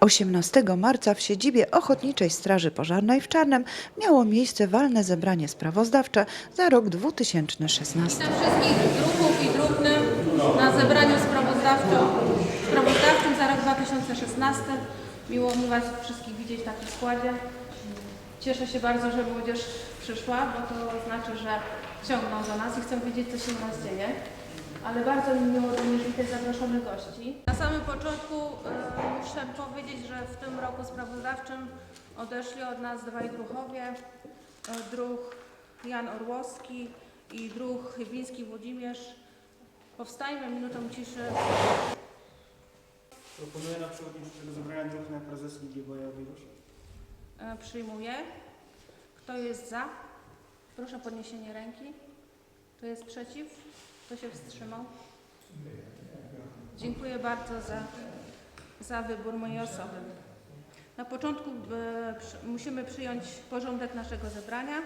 18 marca w siedzibie Ochotniczej Straży Pożarnej w Czarnem miało miejsce walne zebranie sprawozdawcze za rok 2016. Witam wszystkich druhów i druhny na zebraniu sprawozdawczym, sprawozdawczym za rok 2016. Miło mi Was wszystkich widzieć w takim składzie. Cieszę się bardzo, że młodzież przyszła, bo to znaczy, że ciągną do nas i chcą wiedzieć, co się u nas dzieje. Ale bardzo mi miło również witać zaproszonych gości. Na samym początku e, muszę powiedzieć, że w tym roku sprawozdawczym odeszli od nas dwaj druhowie. E, druh Jan Orłowski i druh Chybiński Włodzimierz. Powstajmy minutą ciszy. Proponuję na przewodniczącego zebrania druhny na prezes Lidii Bojawiusz. E, Przyjmuję. Kto jest za? Proszę o podniesienie ręki. Kto jest przeciw? Kto się wstrzymał? Dziękuję bardzo za, za wybór mojej osoby. Na początku e, musimy przyjąć porządek naszego zebrania.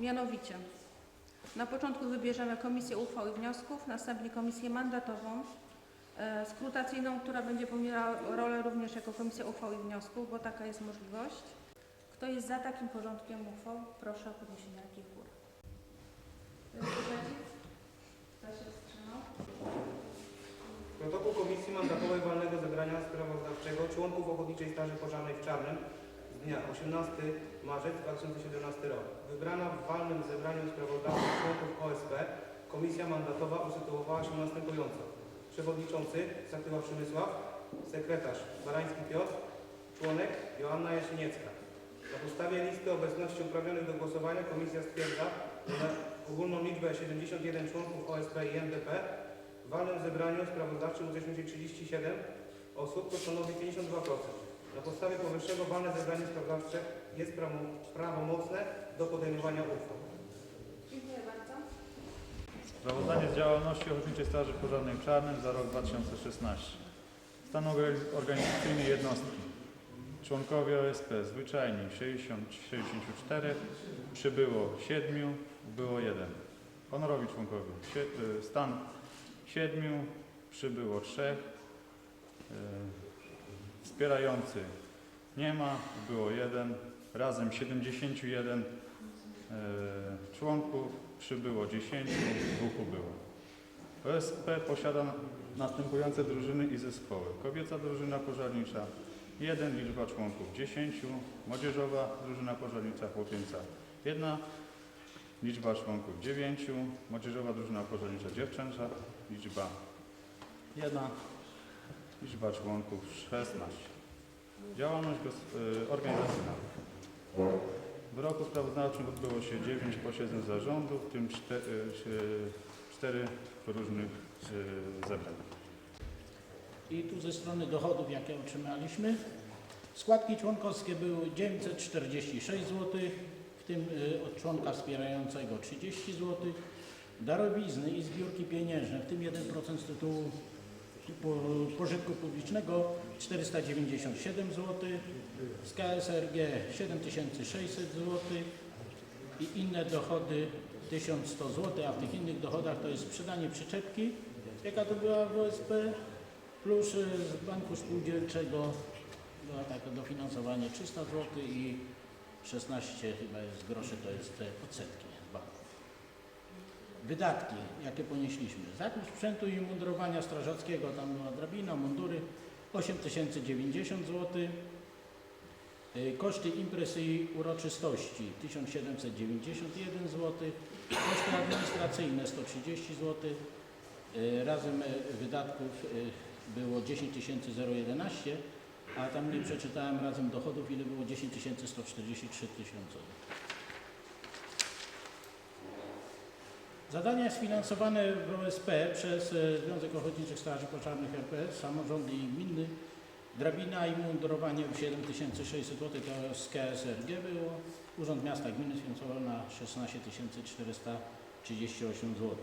Mianowicie, na początku wybierzemy komisję uchwał i wniosków, następnie komisję mandatową, e, skrutacyjną, która będzie pełniła rolę również jako komisja uchwał i wniosków, bo taka jest możliwość. Kto jest za takim porządkiem uchwał? Proszę o podniesienie ręki w górę. Kto jest Kto się wstrzymał? Protokół Komisji Mandatowej Walnego Zebrania Sprawozdawczego członków Ochotniczej Straży Pożarnej w Czarnym z dnia 18 marzec 2017 rok. Wybrana w walnym zebraniu sprawozdawczych członków OSP Komisja Mandatowa usytuowała się następująco. Przewodniczący Satyła Przemysław, sekretarz Barański Piotr, członek Joanna Jasieniecka. Na podstawie listy obecności uprawnionych do głosowania komisja stwierdza, że ogólną liczbę 71 członków OSP i NDP w walnym zebraniu sprawozdawczym uczestniczy 37 osób, to stanowi 52%. Na podstawie powyższego walne zebranie sprawozdawcze jest prawo- prawomocne do podejmowania uchwał. Dziękuję bardzo. Sprawozdanie z działalności Ochotniczej Straży Pożarnej w Czarnym za rok 2016. Stan orga- organizacyjny jednostki. Członkowie OSP zwyczajni 60-64, przybyło 7, było 1. Honorowi członkowie. Y, Stan 7, przybyło 3. Wspierający nie ma, było 1. Razem 71 y, członków, przybyło 10, dwóch ubyło. OSP posiada następujące drużyny i zespoły. Kobieca drużyna pożarnicza 1, liczba członków 10, młodzieżowa drużyna pożarnicza chłopięca 1, liczba członków 9, młodzieżowa drużyna pożarnicza dziewczęca liczba 1, liczba członków 16. Działalność y, organizacyjna. W roku sprawozdawczym odbyło się 9 posiedzeń zarządu, w tym 4 różnych y, zebrań. I tu ze strony dochodów, jakie otrzymaliśmy, składki członkowskie były 946 zł, w tym y, od członka wspierającego 30 zł, darowizny i zbiórki pieniężne, w tym 1% z tytułu po- pożytku publicznego 497 zł, z KSRG 7600 zł. I inne dochody 1100 zł, a w tych innych dochodach to jest sprzedanie przyczepki, jaka to była w OSP, plus y, z Banku Spółdzielczego było takie dofinansowanie 300 zł i 16 chyba jest groszy, to jest te odsetki z banków. Wydatki, jakie ponieśliśmy. Zakup sprzętu i mundurowania strażackiego, tam była drabina, mundury, 8090 zł. Y, Koszty imprez i uroczystości 1791 zł. Koszty administracyjne 130 zł. Y, Razem wydatków było 10 011, a tam nie przeczytałem razem dochodów, ile było 10 143 tysiące. Zadania sfinansowane w OSP przez e, Związek Ochotniczych Straży Pożarnych RP, samorządy i gminy, drabina i mundurowanie 7600 zł to z KSRG było, Urząd Miasta Gminy sfinansował na 16 438 zł.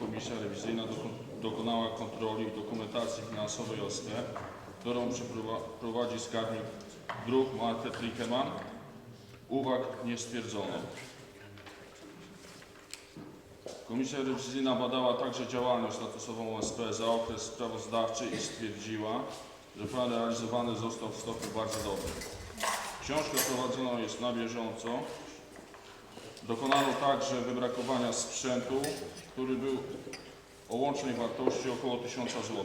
Komisja rewizyjna doko- dokonała kontroli dokumentacji finansowej OSP, którą przeprowa- prowadzi skarbnik dróg Martet Rickeman. Uwag nie stwierdzono. Komisja rewizyjna badała także działalność statusową OSP za okres sprawozdawczy i stwierdziła, że plan realizowany został w stopniu bardzo dobrym. Książka prowadzona jest na bieżąco. Dokonano także wybrakowania sprzętu, który był o łącznej wartości około 1000 zł.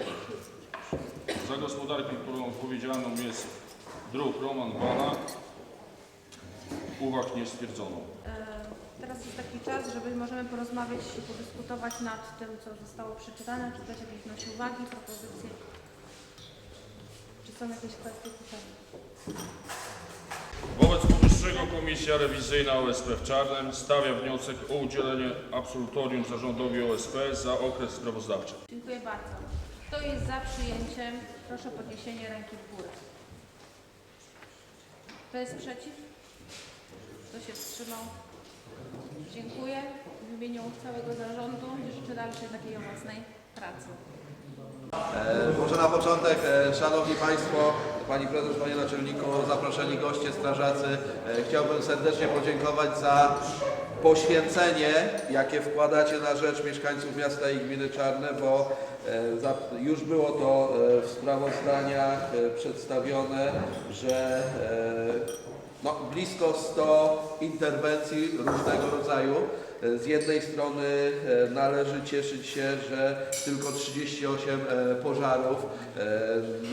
Za gospodarkę, którą odpowiedzialną jest druk Roman Bala, uwag nie stwierdzono. E, Teraz jest taki czas, żeby możemy porozmawiać i podyskutować nad tym, co zostało przeczytane, czy ktoś jakieś wnosi uwagi, propozycje. Czy są jakieś kwestie pytania? Wobec powyższego Komisja Rewizyjna OSP w Czarnem stawia wniosek o udzielenie absolutorium zarządowi OSP za okres sprawozdawczy. Dziękuję bardzo. Kto jest za przyjęciem? Proszę o podniesienie ręki w górę. Kto jest przeciw? Kto się wstrzymał? Dziękuję. W imieniu całego zarządu życzę dalszej takiej owocnej pracy. E, Może na początek, e, Szanowni Państwo, Pani Prezes, Panie Naczelniku, zaproszeni goście, strażacy, e, chciałbym serdecznie podziękować za poświęcenie, jakie wkładacie na rzecz mieszkańców miasta i gminy Czarne, bo już było to w sprawozdaniach przedstawione, że no, blisko 100 interwencji różnego rodzaju. Z jednej strony e, należy cieszyć się, że tylko 38 e, pożarów. E,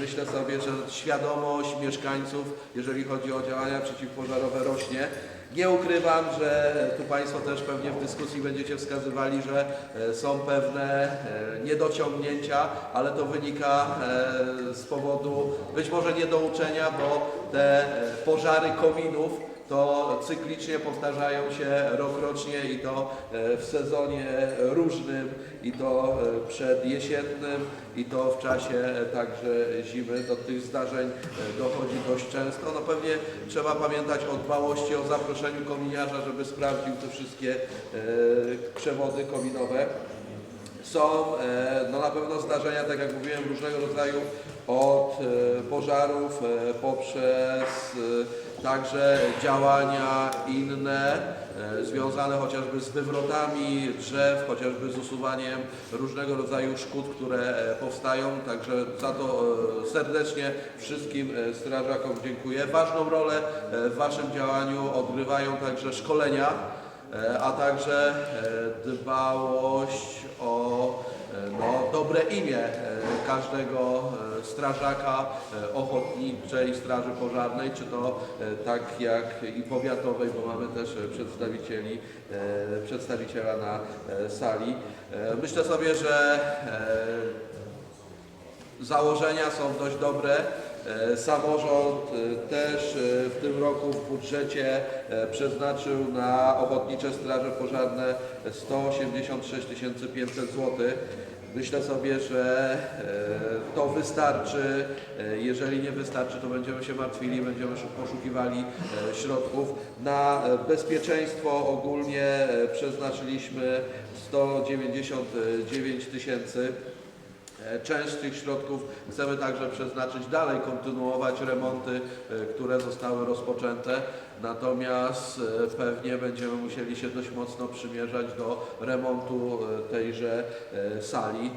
Myślę sobie, że świadomość mieszkańców, jeżeli chodzi o działania przeciwpożarowe, rośnie. Nie ukrywam, że tu Państwo też pewnie w dyskusji będziecie wskazywali, że są pewne niedociągnięcia, ale to wynika z powodu być może niedouczenia, bo te pożary kominów to cyklicznie powtarzają się rokrocznie i to e, w sezonie różnym, i to e, przed jesiennym, i to w czasie także zimy. Do tych zdarzeń e, dochodzi dość często. No pewnie trzeba pamiętać o dbałości, o zaproszeniu kominiarza, żeby sprawdził te wszystkie przewody kominowe. Są e, no na pewno zdarzenia, tak jak mówiłem, różnego rodzaju od e, pożarów e, poprzez także działania inne związane chociażby z wywrotami drzew, chociażby z usuwaniem różnego rodzaju szkód, które powstają. Także za to serdecznie wszystkim strażakom dziękuję. Ważną rolę w Waszym działaniu odgrywają także szkolenia a także e, dbałość o e, no, dobre imię e, każdego e, strażaka e, Ochotniczej Straży Pożarnej, czy to e, tak jak i powiatowej, bo mamy też e, przedstawicieli, e, przedstawiciela na e, sali. E, Myślę sobie, że e, Założenia są dość dobre. E, Samorząd e, też e, w tym roku w budżecie przeznaczył na Ochotnicze Straże Pożarne 186 500 zł. Myślę sobie, że to wystarczy. Jeżeli nie wystarczy, to będziemy się martwili, będziemy szu- poszukiwali środków. Na bezpieczeństwo ogólnie przeznaczyliśmy 199 tysięcy. E, Część z tych środków chcemy także przeznaczyć dalej, kontynuować remonty, e, które zostały rozpoczęte. Natomiast e, pewnie będziemy musieli się dość mocno przymierzać do remontu tejże sali.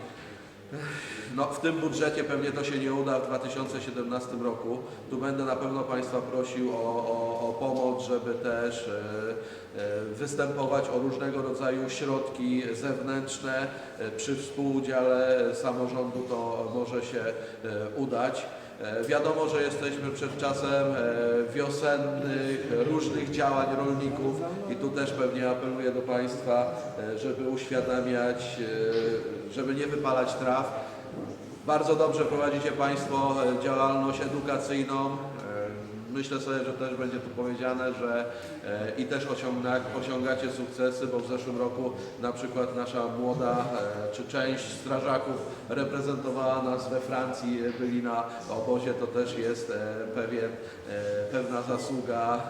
No, w tym budżecie pewnie to się nie uda w 2017 roku. Tu będę na pewno Państwa prosił o, o, o pomoc, żeby też e, e, występować o różnego rodzaju środki zewnętrzne. E, Przy współudziale samorządu to może się udać. E, Wiadomo, że jesteśmy przed czasem e, wiosennych, różnych działań rolników i tu też pewnie apeluję do Państwa, e, żeby uświadamiać, żeby nie wypalać traw. Bardzo dobrze prowadzicie Państwo działalność edukacyjną. Myślę sobie, że też będzie tu powiedziane, że e, i też osiągna, osiągacie sukcesy, bo w zeszłym roku na przykład nasza młoda e, czy część strażaków reprezentowała nas we Francji, e, byli na obozie, to też jest pewien, pewna zasługa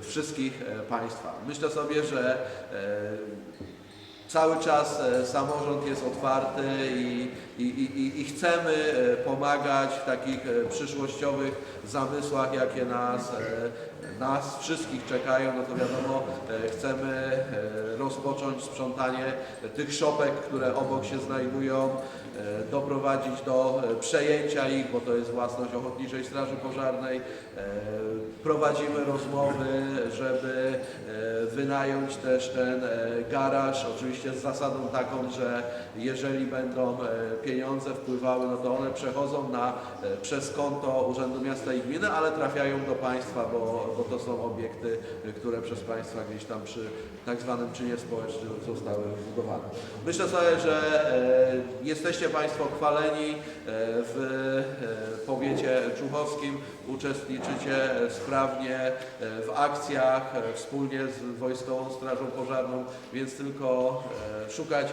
wszystkich Państwa. Myślę sobie, że cały czas samorząd jest otwarty i, i, chcemy e, pomagać w takich e, przyszłościowych zamysłach, jakie nas, e, nas wszystkich czekają. No to wiadomo, chcemy rozpocząć sprzątanie tych szopek, które obok się znajdują, doprowadzić do przejęcia ich, bo to jest własność Ochotniczej Straży Pożarnej. Prowadzimy rozmowy, żeby wynająć też ten garaż, oczywiście z zasadą taką, że jeżeli będą pieniądze wpływały, no to one przechodzą na, e, przez konto Urzędu Miasta i Gminy, ale trafiają do państwa, bo, bo to są obiekty, e, które przez państwa gdzieś tam przy tak zwanym czynie społecznym zostały wybudowane. Myślę sobie, że e, jesteście Państwo chwaleni w powiecie czuchowskim, uczestniczycie sprawnie w akcjach wspólnie z Wojskową Strażą Pożarną, więc tylko szukać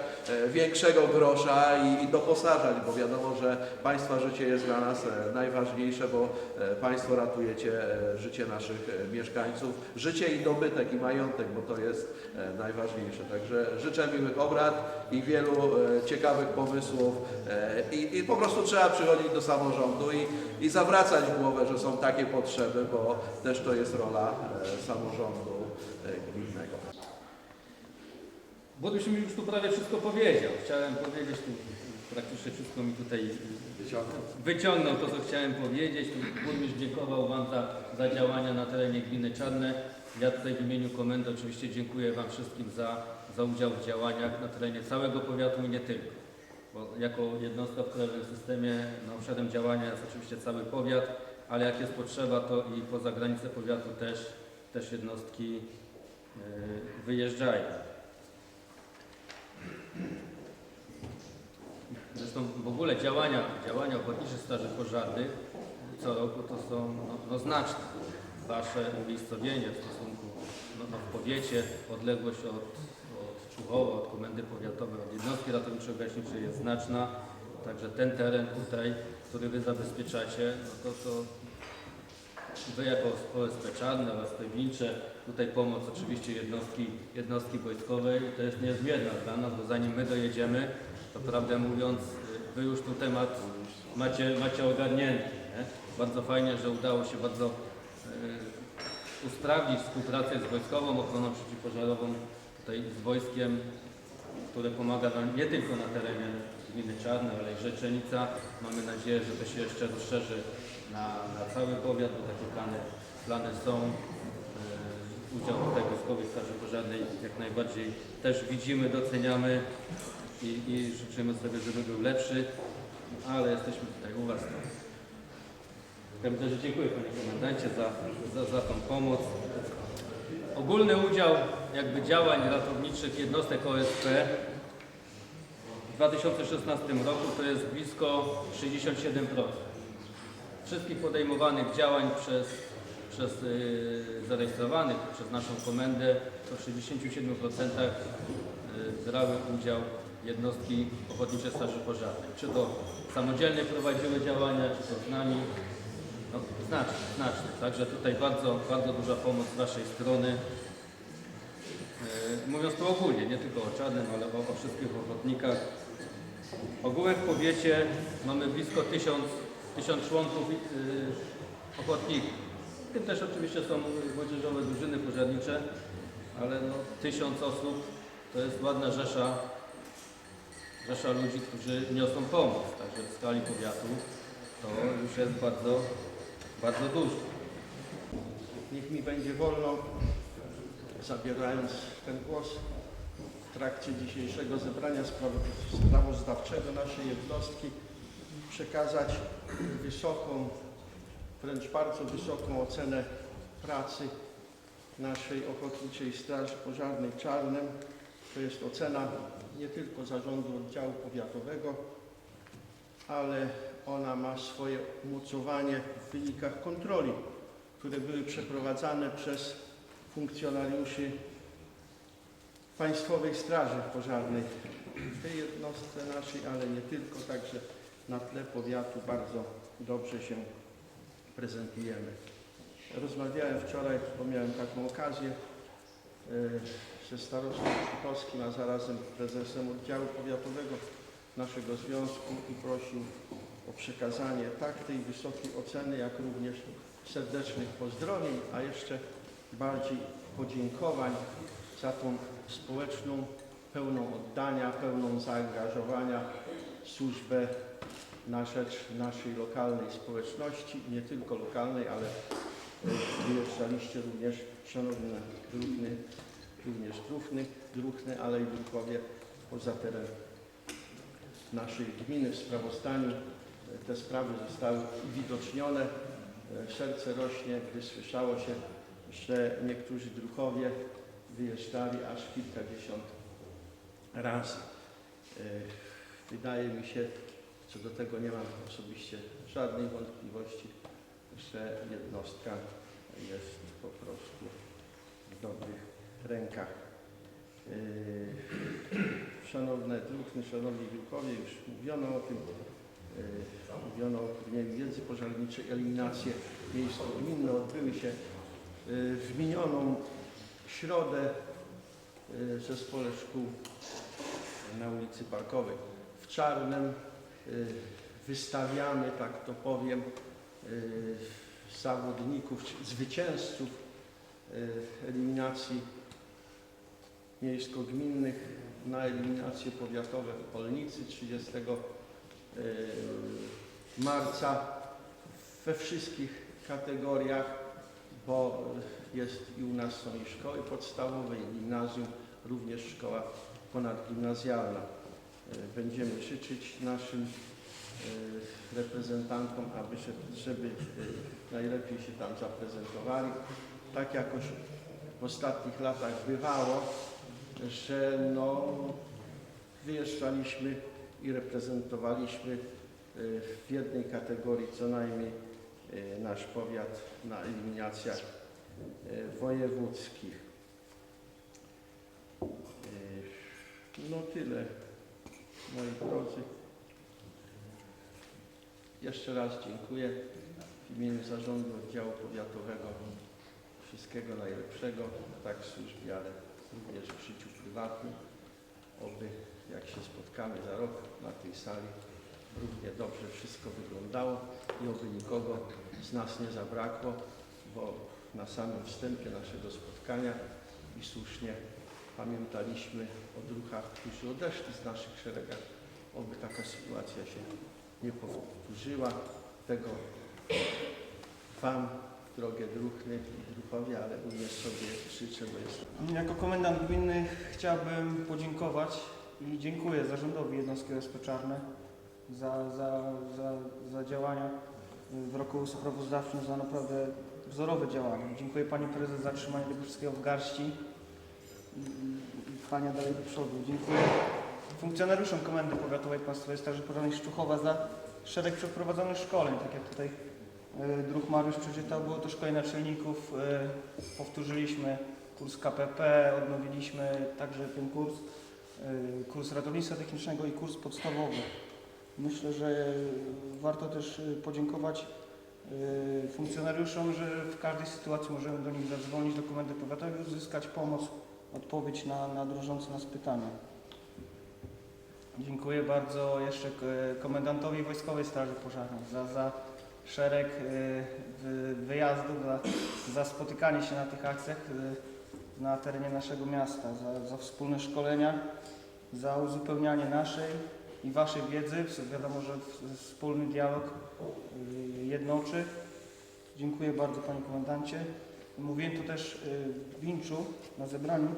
większego grosza i, i doposażać, bo wiadomo, że Państwa życie jest dla nas e, najważniejsze, bo e, Państwo ratujecie e, życie naszych mieszkańców, życie i dobytek i majątek, bo to jest najważniejsze. Także życzę miłych obrad i wielu ciekawych pomysłów i, i po prostu trzeba przychodzić do samorządu i, i zawracać głowę, że są takie potrzeby, bo też to jest rola samorządu gminnego. Burmistrz mi już tu prawie wszystko powiedział. Chciałem powiedzieć, tu praktycznie wszystko mi tutaj wyciągnął to, co chciałem powiedzieć. Burmistrz dziękował Wam za, za działania na terenie gminy Czarne. Ja tutaj w imieniu komendy oczywiście dziękuję Wam wszystkim za, za udział w działaniach na terenie całego powiatu i nie tylko. Bo jako jednostka w krajowym systemie no, obszarem działania jest oczywiście cały powiat, ale jak jest potrzeba, to i poza granice powiatu też, też jednostki yy, wyjeżdżają. Zresztą w ogóle działania, działania ochotniczych straży pożarnych co roku to są no, no znaczne. Wasze umiejscowienie w stosunku no, no, w powiecie, odległość od, od Czuchowa, od komendy powiatowej, od jednostki ratowniczo-gaśniczej jest znaczna. Także ten teren tutaj, który wy zabezpieczacie, no to, to Wy jako OSP Czarne oraz Pewnicze, tutaj pomoc oczywiście jednostki, jednostki wojskowej, to jest niezmierna dla nas, bo zanim my dojedziemy, to prawdę mówiąc, Wy już tu temat macie, macie ogarnięty. Nie? Bardzo fajnie, że udało się bardzo y, usprawnić współpracę z wojskową ochroną przeciwpożarową, tutaj z wojskiem, które pomaga nam nie tylko na terenie gminy Czarne, ale i Rzeczenica. Mamy nadzieję, że to się jeszcze rozszerzy na, na cały powiat, bo takie plany, plany są. E, Udział tutaj Wojskowej Straży Pożarnej jak najbardziej też widzimy, doceniamy i, i życzymy sobie, żeby był lepszy, ale jesteśmy tutaj u Was. W każdym dziękuję Panie Komendancie za, za, za tą pomoc. Ogólny udział jakby działań ratowniczych jednostek OSP w 2016 roku to jest blisko 67%. Wszystkich podejmowanych działań przez, przez yy, zarejestrowanych przez naszą komendę to w 67% yy, brały udział jednostki Ochotnicze Straży Pożarnej. Czy to samodzielnie prowadziły działania, czy to z nami. No, znacznie, znacznie. Także tutaj bardzo, bardzo duża pomoc z Waszej strony. E, Mówiąc to ogólnie, nie tylko o Czarnym, ale o, o wszystkich ochotnikach. Ogółem w powiecie mamy blisko tysiąc, tysiąc członków yy, ochotników. W tym też oczywiście są młodzieżowe drużyny pożarnicze, ale no, tysiąc osób to jest ładna rzesza, rzesza ludzi, którzy niosą pomoc. Także w skali powiatu to już jest bardzo, bardzo dużo. Niech mi będzie wolno, zabierając ten głos w trakcie dzisiejszego zebrania spraw- sprawozdawczego naszej jednostki, przekazać wysoką, wręcz bardzo wysoką ocenę pracy naszej Ochotniczej Straży Pożarnej Czarnem. To jest ocena nie tylko Zarządu Oddziału Powiatowego, ale ona ma swoje umocowanie w wynikach kontroli które były przeprowadzane przez funkcjonariuszy Państwowej Straży Pożarnej w tej jednostce naszej, ale nie tylko, także na tle powiatu bardzo dobrze się prezentujemy. Rozmawiałem wczoraj, bo miałem taką okazję ze starostą Krzykowskim, a zarazem prezesem oddziału powiatowego naszego związku i prosił o przekazanie tak tej wysokiej oceny, jak również serdecznych pozdrowień, a jeszcze bardziej podziękowań za tą społeczną, pełną oddania, pełną zaangażowania służbę na rzecz naszej lokalnej społeczności, nie tylko lokalnej, ale wyjeżdżaliście również, szanowne druhny, również druhny, druhny, ale i druhowie poza teren naszej gminy w sprawozdaniu. Te sprawy zostały uwidocznione. Serce rośnie, gdy słyszało się, że niektórzy druhowie wyjeżdżali aż kilkadziesiąt razy. Wydaje mi się, co do tego nie mam osobiście żadnej wątpliwości, że jednostka jest po prostu w dobrych rękach. Yy, Szanowne druhny, szanowni druhowie, już mówiono o tym, yy, mówiono o turnieju wiedzy pożarniczej, eliminacje miejsko-gminne odbyły się yy, w minioną środę w zespole szkół na ulicy Parkowej w Czarnem. Y, Wystawiamy, tak to powiem, zawodników, zwycięzców eliminacji miejsko-gminnych na eliminacje powiatowe w Polnicy 30 y, marca we wszystkich kategoriach, bo jest i u nas są i szkoły podstawowe, i gimnazjum, również szkoła ponadgimnazjalna. E, Będziemy życzyć naszym e, reprezentantom, aby żeby, żeby e, najlepiej się tam zaprezentowali. Tak jakoś w ostatnich latach bywało, że no, wyjeżdżaliśmy i reprezentowaliśmy w jednej kategorii co najmniej nasz powiat na eliminacjach wojewódzkich. No tyle, moi drodzy. Jeszcze raz dziękuję w imieniu Zarządu Oddziału Powiatowego. Wszystkiego najlepszego, tak w służbie, ale również w życiu prywatnym. Oby jak się spotkamy za rok na tej sali, równie dobrze wszystko wyglądało i oby nikogo z nas nie zabrakło, bo na samym wstępie naszego spotkania i słusznie pamiętaliśmy o druhach, którzy odeszli z naszych szeregach. Oby taka sytuacja się nie powtórzyła. Tego Wam, drogie druhny i druhowie, ale również sobie życzę, bo jest Jako komendant gminy chciałbym podziękować i dziękuję zarządowi jednostki OSP Czarne za, za, za, za działania w roku sprawozdawczym, za naprawdę wzorowe działania. Dziękuję Pani Prezes za trzymanie tego wszystkiego w garści i, Pania dalej do przodu. Dziękuję funkcjonariuszom Komendy Powiatowej Państwowej Straży Pożarnej Szczuchowa za szereg przeprowadzonych szkoleń, tak jak tutaj e, druh Mariusz przeczytał, było to szkolenie naczelników, e, powtórzyliśmy kurs KPP, odnowiliśmy także ten kurs, y, kurs ratownictwa technicznego i kurs podstawowy. Myślę, że warto też y, podziękować y, funkcjonariuszom, że w każdej sytuacji możemy do nich zadzwonić, do komendy powiatowej, uzyskać pomoc, odpowiedź na, na nas pytania. Dziękuję bardzo jeszcze komendantowi Wojskowej Straży Pożarnej za, za szereg wy- wyjazdów, za, za spotykanie się na tych akcjach na terenie naszego miasta, za, za wspólne szkolenia, za uzupełnianie naszej i Waszej wiedzy. Wiadomo, że wspólny dialog y, jednoczy. Dziękuję bardzo Panie Komendancie. Mówiłem to też y, w Winczu na zebraniu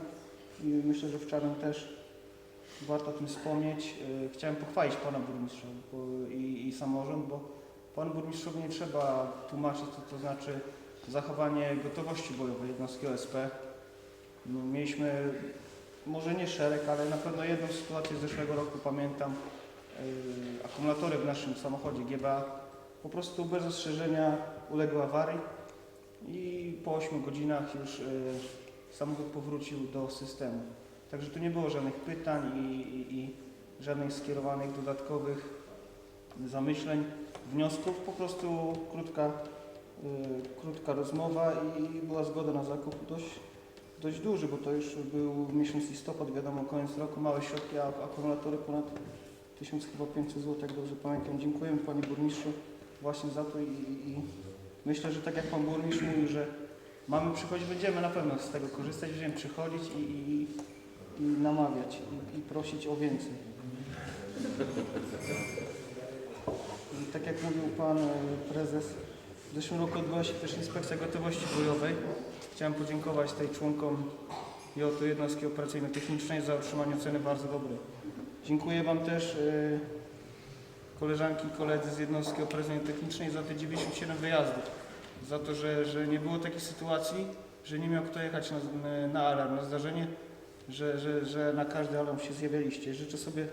i myślę, że w Czarnym też warto o tym wspomnieć. Y, Chciałem pochwalić Pana Burmistrza i, i samorząd, bo Panu Burmistrzowi nie trzeba tłumaczyć, co to znaczy zachowanie gotowości bojowej jednostki OSP. No, mieliśmy może nie szereg, ale na pewno jedną sytuację z zeszłego roku pamiętam. Yy, akumulatory w naszym samochodzie GBA po prostu bez ostrzeżenia uległy awarii i po 8 godzinach już yy, samochód powrócił do systemu. Także tu nie było żadnych pytań i, i, i żadnych skierowanych dodatkowych zamyśleń, wniosków. Po prostu krótka, yy, krótka rozmowa i była zgoda na zakup dość dość duży, bo to już był miesiąc listopad, wiadomo, koniec roku, małe środki, a akumulatory ponad 1500 zł, jak dobrze pamiętam. Dziękuję Panie Burmistrzu właśnie za to i, i, i myślę, że tak jak Pan Burmistrz mówił, że mamy przychodzić, będziemy na pewno z tego korzystać, będziemy przychodzić i, i, i namawiać i, i prosić o więcej. I tak jak mówił Pan e, Prezes, w zeszłym roku odbyła się też inspekcja gotowości bojowej. Chciałem podziękować tej członkom JOT Jednostki Operacyjno-Technicznej za otrzymanie oceny bardzo dobrej. Dziękuję Wam też e, koleżanki i koledzy z Jednostki Operacyjno-Technicznej za te 97 wyjazdów. Za to, że, że nie było takiej sytuacji, że nie miał kto jechać na, na alarm, na zdarzenie, że, że, że na każdy alarm się zjawialiście. Życzę sobie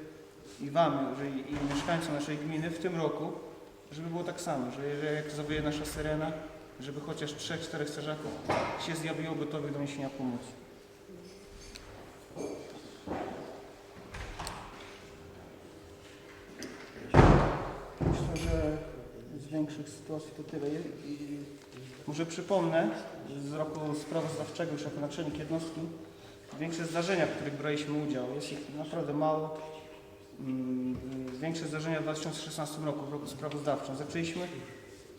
i Wam, że i, i mieszkańcom naszej gminy w tym roku, żeby było tak samo, że, że jak zawyje nasza syrena, żeby chociaż trzech, czterech strażaków się zjawiło gotowych do niesienia pomocy. Myślę, że z większych sytuacji to tyle. I, może przypomnę z roku sprawozdawczego, już jako naczelnik jednostki, większe zdarzenia, w których braliśmy udział. Jest ich naprawdę mało. Mm, Większe zdarzenia w 2016 roku, w roku sprawozdawczym. Zaczęliśmy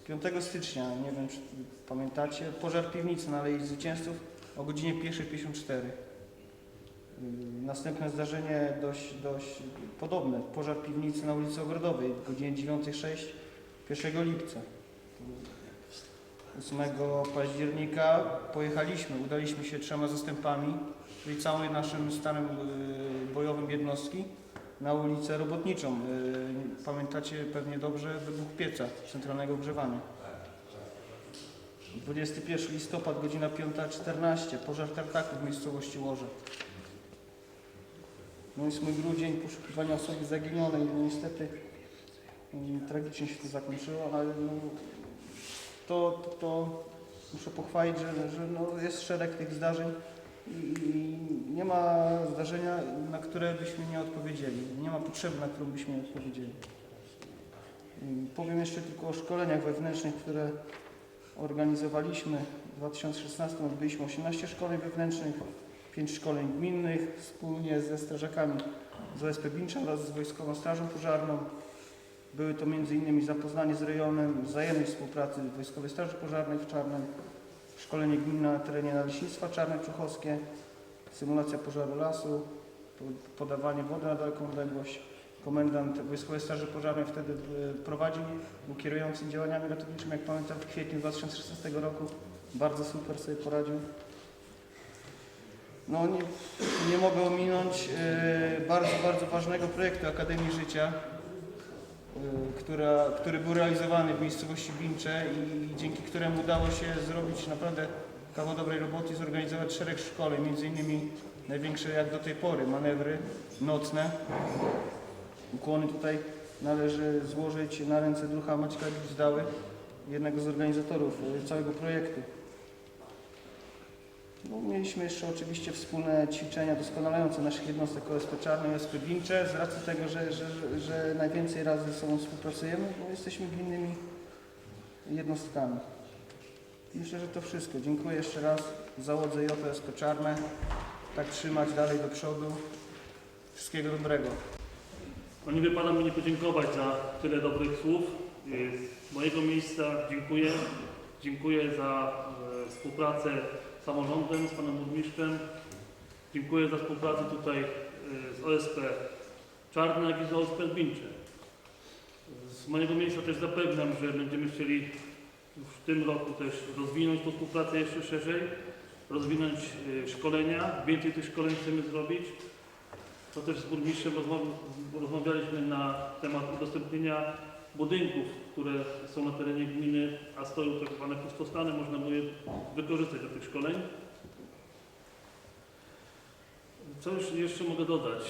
5 stycznia, nie wiem czy pamiętacie, pożar piwnicy na Alei Zwycięzców o godzinie 1.54. Yy, Następne zdarzenie dość, dość podobne, pożar piwnicy na ulicy Ogrodowej o godzinie 9.06 1 lipca. 8 października pojechaliśmy, udaliśmy się trzema zastępami, czyli całym naszym stanem yy, bojowym jednostki na ulicę Robotniczą. Yy, Pamiętacie pewnie dobrze wybuch pieca centralnego ogrzewania. 21 listopad, godzina 5.14, pożar tartaku w miejscowości Łoże. No 8 grudzień, poszukiwanie osoby zaginionej. No niestety mm, tragicznie się to zakończyło, ale no, to, to, to muszę pochwalić, że, że no jest szereg tych zdarzeń i, nie ma zdarzenia, na które byśmy nie odpowiedzieli. Nie ma potrzeby, na którą byśmy nie odpowiedzieli. Powiem jeszcze tylko o szkoleniach wewnętrznych, które organizowaliśmy. W 2016 odbyliśmy 18 szkoleń wewnętrznych, 5 szkoleń gminnych wspólnie ze strażakami z OSP Bincza oraz z Wojskową Strażą Pożarną. Były to m.in. zapoznanie z rejonem, wzajemnej współpracy Wojskowej Straży Pożarnej w Czarnem, szkolenie gminne na terenie Naleśnictwa Czarne Czuchowskie, symulacja pożaru lasu, po- podawanie wody na daleką odległość. Komendant Wojskowej Straży Pożarnej wtedy e, prowadził, był kierującym działaniami ratowniczymi, jak pamiętam, w kwietniu 2016 roku. Bardzo super sobie poradził. No nie, nie mogę ominąć e, bardzo, bardzo ważnego projektu Akademii Życia, która, który był realizowany w miejscowości Bincze i dzięki któremu udało się zrobić naprawdę kawał dobrej roboty zorganizować szereg szkoleń, między innymi największe jak do tej pory manewry nocne. Ukłony tutaj należy złożyć na ręce druha Maćka Zdały, jednego z organizatorów y, całego projektu. No, mieliśmy jeszcze oczywiście wspólne ćwiczenia doskonalające naszych jednostek OSP Czarne i OSP Bincze z racji tego, że, że, że, najwięcej razy ze sobą współpracujemy, bo jesteśmy gminnymi jednostkami. Myślę, że to wszystko. Dziękuję jeszcze raz załodze JOSP Czarne. Tak trzymać dalej do przodu. Wszystkiego dobrego. No nie wypada mi nie podziękować za tyle dobrych słów. Y, Z mojego miejsca dziękuję. Dziękuję za e, współpracę samorządem, z panem burmistrzem. Dziękuję za współpracę tutaj e, z OSP Czarne, jak i z OSP Bincze. Z mojego miejsca też zapewniam, że będziemy chcieli w tym roku też rozwinąć tą współpracę jeszcze szerzej, rozwinąć e, szkolenia. Więcej tych szkoleń chcemy zrobić. To też z burmistrzem rozmawialiśmy na temat udostępnienia budynków, które są na terenie gminy, a stoją tak zwane pustostany, można by je wykorzystać do tych szkoleń. Co jeszcze mogę dodać?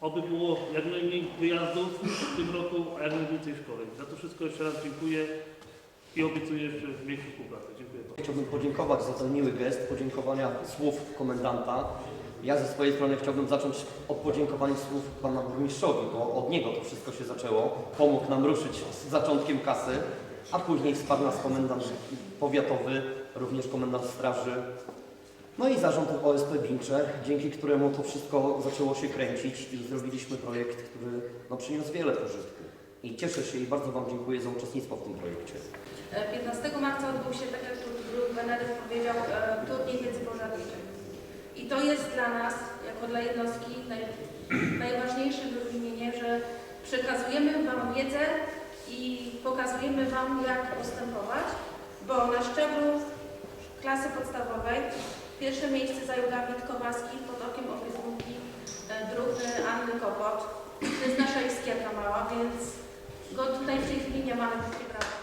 Oby było jak najmniej wyjazdów w tym roku, a jak najwięcej szkoleń. Za to wszystko jeszcze raz dziękuję i obiecuję jeszcze większą współpracę. Dziękuję bardzo. Chciałbym podziękować za ten miły gest, podziękowania słów komendanta. Ja ze swojej strony chciałbym zacząć od podziękowania słów pana burmistrzowi, bo od niego to wszystko się zaczęło. Pomógł nam ruszyć z zaczątkiem kasy, a później wsparł nas komendant powiatowy, również komendant straży No i zarząd OSP Bincze, dzięki któremu to wszystko zaczęło się kręcić i zrobiliśmy projekt, który no, przyniósł wiele pożytku. I cieszę się i bardzo Wam dziękuję za uczestnictwo w tym projekcie. E, 15 marca odbył się, tak jak tu Benedykt powiedział, e, turniej wiedzy pożarniczej. I to jest dla nas, jako dla jednostki, naj, najważniejsze wyróżnienie, że przekazujemy Wam wiedzę i pokazujemy Wam, jak postępować, bo na szczeblu klasy podstawowej pierwsze miejsce zajął Dawid Kowalski pod okiem opiekunki e, druhny Anny Kopot. To jest nasza iskierka mała, więc go tutaj w tej chwili nie mamy takie brawa.